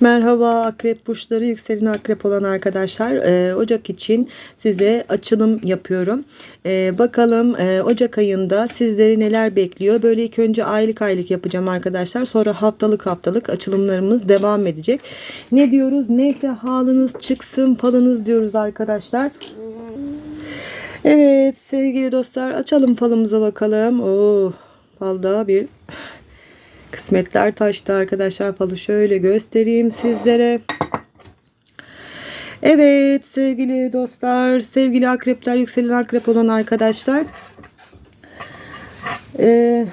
Merhaba akrep burçları yükselen akrep olan arkadaşlar. Ee, Ocak için size açılım yapıyorum. Ee, bakalım e, Ocak ayında sizleri neler bekliyor? Böyle ilk önce aylık aylık yapacağım arkadaşlar. Sonra haftalık haftalık açılımlarımız devam edecek. Ne diyoruz? Neyse halınız çıksın falınız diyoruz arkadaşlar. Evet sevgili dostlar açalım falımıza bakalım. Oo, falda bir Kısmetler taştı arkadaşlar. Falı şöyle göstereyim sizlere. Evet sevgili dostlar, sevgili akrepler, yükselen akrep olan arkadaşlar. Ee,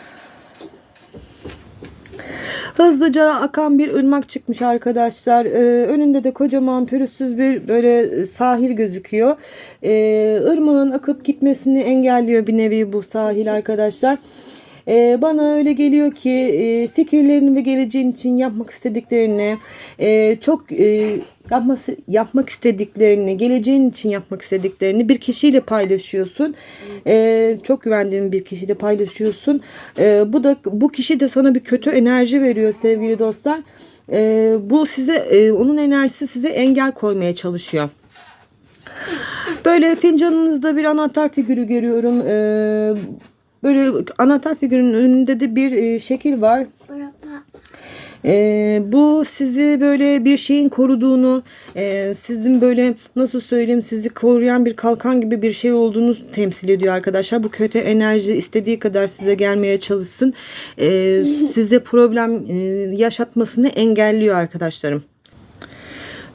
hızlıca akan bir ırmak çıkmış arkadaşlar. Ee, önünde de kocaman pürüzsüz bir böyle sahil gözüküyor. Ee, ırmağın akıp gitmesini engelliyor bir nevi bu sahil arkadaşlar. Ee, bana öyle geliyor ki e, fikirlerini ve geleceğin için yapmak istediklerini e, çok e, yapması yapmak istediklerini, geleceğin için yapmak istediklerini bir kişiyle paylaşıyorsun. E, çok güvendiğin bir kişiyle paylaşıyorsun. E, bu da bu kişi de sana bir kötü enerji veriyor sevgili dostlar. E, bu size e, onun enerjisi size engel koymaya çalışıyor. Böyle fincanınızda bir anahtar figürü görüyorum. Ee, böyle anahtar figürünün önünde de bir e, şekil var. Ee, bu sizi böyle bir şeyin koruduğunu, e, sizin böyle nasıl söyleyeyim sizi koruyan bir kalkan gibi bir şey olduğunu temsil ediyor arkadaşlar. Bu kötü enerji istediği kadar size gelmeye çalışsın. Ee, size problem e, yaşatmasını engelliyor arkadaşlarım.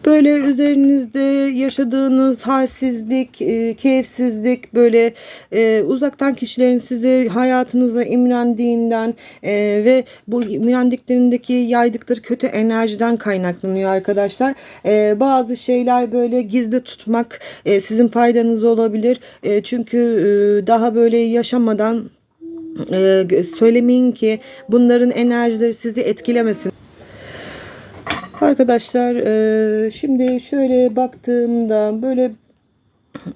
Böyle üzerinizde yaşadığınız halsizlik, e, keyifsizlik, böyle e, uzaktan kişilerin sizi hayatınıza imrendiğinden e, ve bu imrendiklerindeki yaydıkları kötü enerjiden kaynaklanıyor arkadaşlar. Bazı şeyler böyle gizli tutmak sizin faydanız olabilir. Çünkü daha böyle yaşamadan söylemeyin ki bunların enerjileri sizi etkilemesin. Arkadaşlar e, şimdi şöyle baktığımda böyle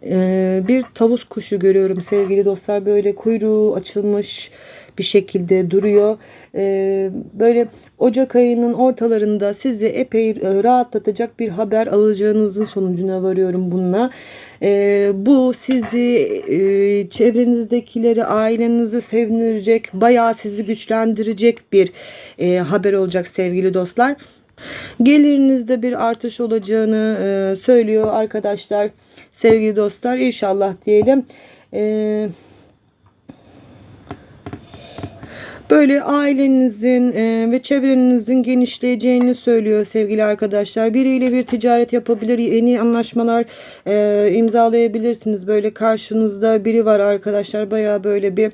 e, bir tavus kuşu görüyorum sevgili dostlar. Böyle kuyruğu açılmış bir şekilde duruyor. E, böyle Ocak ayının ortalarında sizi epey rahatlatacak bir haber alacağınızın sonucuna varıyorum bununla. Bu sizi çevrenizdekileri ailenizi sevindirecek bayağı sizi güçlendirecek bir haber olacak sevgili dostlar. Gelirinizde bir artış olacağını e, söylüyor arkadaşlar. Sevgili dostlar inşallah diyelim. E, böyle ailenizin e, ve çevrenizin genişleyeceğini söylüyor sevgili arkadaşlar. Biriyle bir ticaret yapabilir, yeni anlaşmalar e, imzalayabilirsiniz. Böyle karşınızda biri var arkadaşlar. Baya böyle bir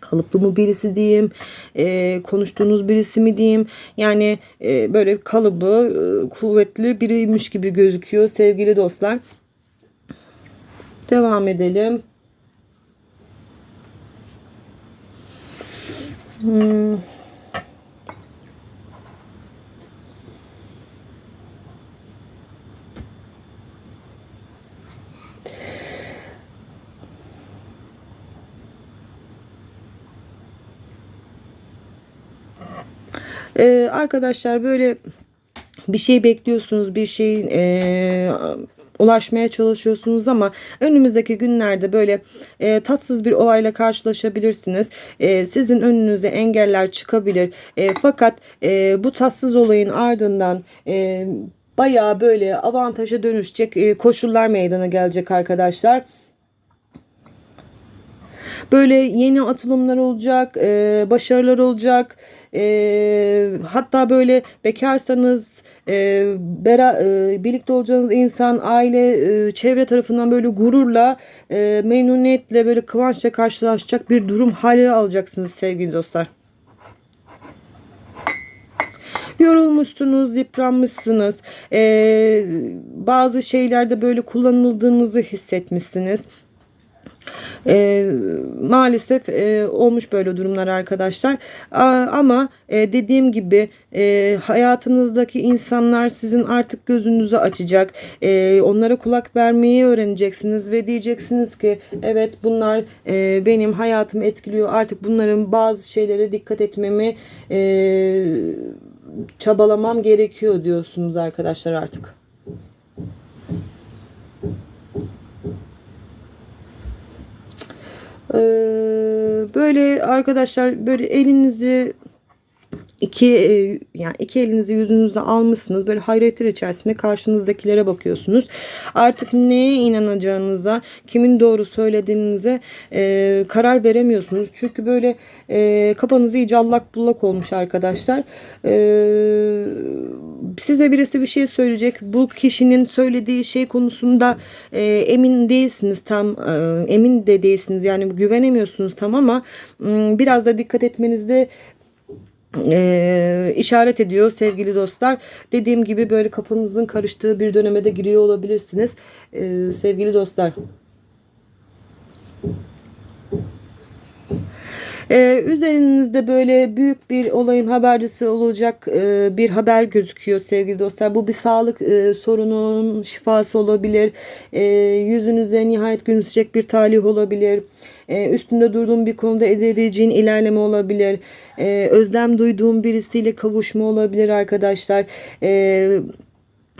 kalıplı mı birisi diyeyim e, konuştuğunuz birisi mi diyeyim. Yani e, böyle kalıbı e, kuvvetli biriymiş gibi gözüküyor sevgili dostlar. Devam edelim. Hmm. Ee, arkadaşlar böyle bir şey bekliyorsunuz, bir şeyin e, ulaşmaya çalışıyorsunuz ama önümüzdeki günlerde böyle e, tatsız bir olayla karşılaşabilirsiniz. E, sizin önünüze engeller çıkabilir. E, fakat e, bu tatsız olayın ardından e, bayağı böyle avantaja dönüşecek e, koşullar meydana gelecek arkadaşlar. Böyle yeni atılımlar olacak, e, başarılar olacak. E, hatta böyle bekarsanız e, bera, e, birlikte olacağınız insan aile e, çevre tarafından böyle gururla e, memnuniyetle böyle kıvançla karşılaşacak bir durum hali alacaksınız sevgili dostlar. yorulmuşsunuz, yıpranmışsınız. Ee, bazı şeylerde böyle kullanıldığınızı hissetmişsiniz. E, maalesef e, olmuş böyle durumlar arkadaşlar. A, ama e, dediğim gibi e, hayatınızdaki insanlar sizin artık gözünüzü açacak. E, onlara kulak vermeyi öğreneceksiniz ve diyeceksiniz ki evet bunlar e, benim hayatımı etkiliyor. Artık bunların bazı şeylere dikkat etmemi e, çabalamam gerekiyor diyorsunuz arkadaşlar artık. Ee, böyle arkadaşlar böyle elinizi iki e, yani iki elinizi yüzünüze almışsınız. Böyle hayretler içerisinde karşınızdakilere bakıyorsunuz. Artık neye inanacağınıza kimin doğru söylediğinize e, karar veremiyorsunuz. Çünkü böyle e, kafanız iyice allak bullak olmuş arkadaşlar. E, size birisi bir şey söyleyecek. Bu kişinin söylediği şey konusunda e, emin değilsiniz tam e, emin de değilsiniz. Yani güvenemiyorsunuz tam ama m, biraz da dikkat etmenizde e, işaret ediyor sevgili dostlar. Dediğim gibi böyle kafanızın karıştığı bir döneme giriyor olabilirsiniz e, sevgili dostlar. Ee, üzerinizde böyle büyük bir olayın habercisi olacak e, bir haber gözüküyor sevgili dostlar. Bu bir sağlık e, sorununun şifası olabilir. E, yüzünüze nihayet gülümseyecek bir talih olabilir. E, üstünde durduğum bir konuda elde edeceğin ilerleme olabilir. E, özlem duyduğum birisiyle kavuşma olabilir arkadaşlar. E,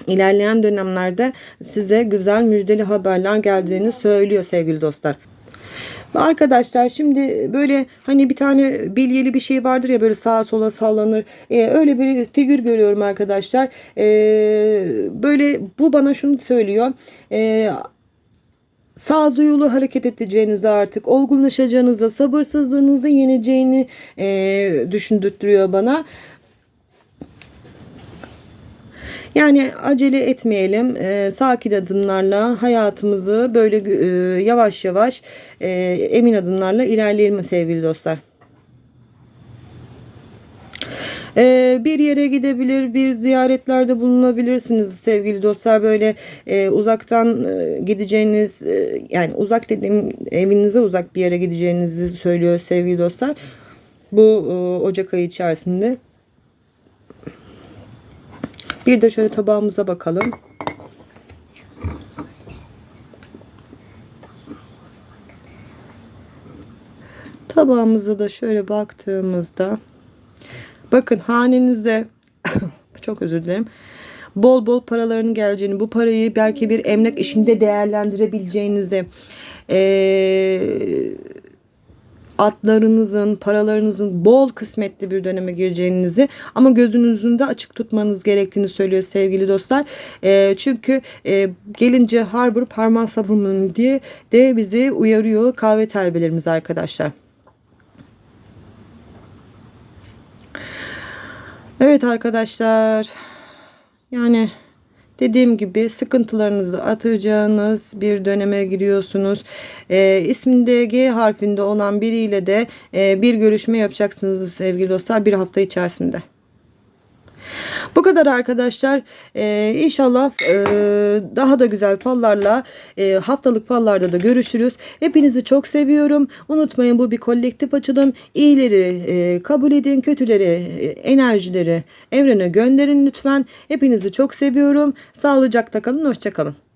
ilerleyen dönemlerde size güzel müjdeli haberler geldiğini söylüyor sevgili dostlar. Arkadaşlar şimdi böyle hani bir tane bilyeli bir şey vardır ya böyle sağa sola sallanır. Ee, öyle bir figür görüyorum arkadaşlar. Ee, böyle bu bana şunu söylüyor. Ee, sağduyulu hareket edeceğinizi artık olgunlaşacağınızı sabırsızlığınızı yeneceğini e, düşündürtüyor bana. Yani acele etmeyelim. E, sakin adımlarla hayatımızı böyle e, yavaş yavaş e, emin adımlarla ilerleyelim sevgili dostlar. E, bir yere gidebilir, bir ziyaretlerde bulunabilirsiniz sevgili dostlar. Böyle e, uzaktan e, gideceğiniz, e, yani uzak dediğim evinize uzak bir yere gideceğinizi söylüyor sevgili dostlar. Bu e, Ocak ayı içerisinde. Bir de şöyle tabağımıza bakalım. Tabağımıza da şöyle baktığımızda bakın hanenize çok özür dilerim. Bol bol paraların geleceğini, bu parayı belki bir emlak işinde değerlendirebileceğinizi, eee atlarınızın, paralarınızın bol kısmetli bir döneme gireceğinizi ama gözünüzün de açık tutmanız gerektiğini söylüyor sevgili dostlar. E, çünkü e, gelince harbur parman sabırmanın diye de bizi uyarıyor kahve telbelerimiz arkadaşlar. Evet arkadaşlar. Yani Dediğim gibi sıkıntılarınızı atacağınız bir döneme giriyorsunuz. E, isminde G harfinde olan biriyle de e, bir görüşme yapacaksınız sevgili dostlar bir hafta içerisinde. Bu kadar arkadaşlar. Ee, inşallah e, daha da güzel fallarla e, haftalık fallarda da görüşürüz. Hepinizi çok seviyorum. Unutmayın bu bir kolektif açılım. İyileri e, kabul edin, kötüleri, e, enerjileri evrene gönderin lütfen. Hepinizi çok seviyorum. Sağlıcakla kalın, hoşçakalın.